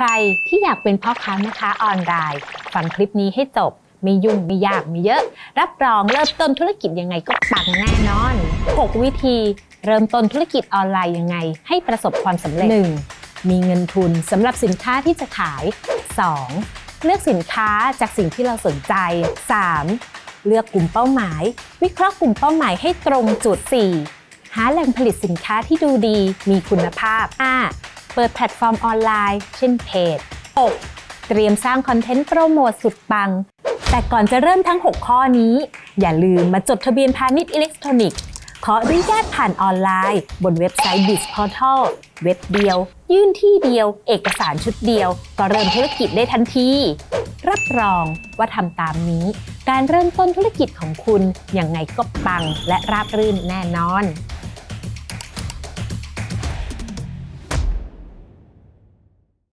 ใครที่อยากเป็นพ่อค้าแม่ค้าออนไลน์ฟังคลิปนี้ให้จบไม่ยุ่งไม่ยากไม่เยอะ รับรองเริ่มต้นธุรกิจยังไงก็ปังแน่นอน 6 วิธีเริ่มต้นธุรกิจออนไลน์ยังไง ให้ประสบความสำเร็จ 1. มีเงินทุนสำหรับสินค้าที่จะขาย 2. เลือกสินค้าจากสิ่งที่เราสนใจ 3. เลือกกลุ่มเป้าหมาย วิเคราะห์กลุ่มเป้าหมายให้ตรงจุด 4. หาแหล่งผลิตสินค้าที่ดูดี มีคุณภาพ 5. เปิดแพลตฟอร์มออนไลน์ เช่นเพจ 6. เตรียมสร้างคอนเทนต์โปรโมทสุดปัง แต่ก่อนจะเริ่มทั้ง 6 ข้อนี้ อย่าลืมมาจดทะเบียนพาณิชย์อิเล็กทรอนิกส์ขออนุญาตผ่านออนไลน์ บนเว็บไซต์ b i z Portal เว็บเดียว ยื่นที่เดียว เอกสารชุดเดียว ก็เริ่มธุรกิจได้ทันที รับรองว่าทำตามนี้ การเริ่มต้นธุรกิจของคุณยังไงก็ปังและราบรื่นแน่นอน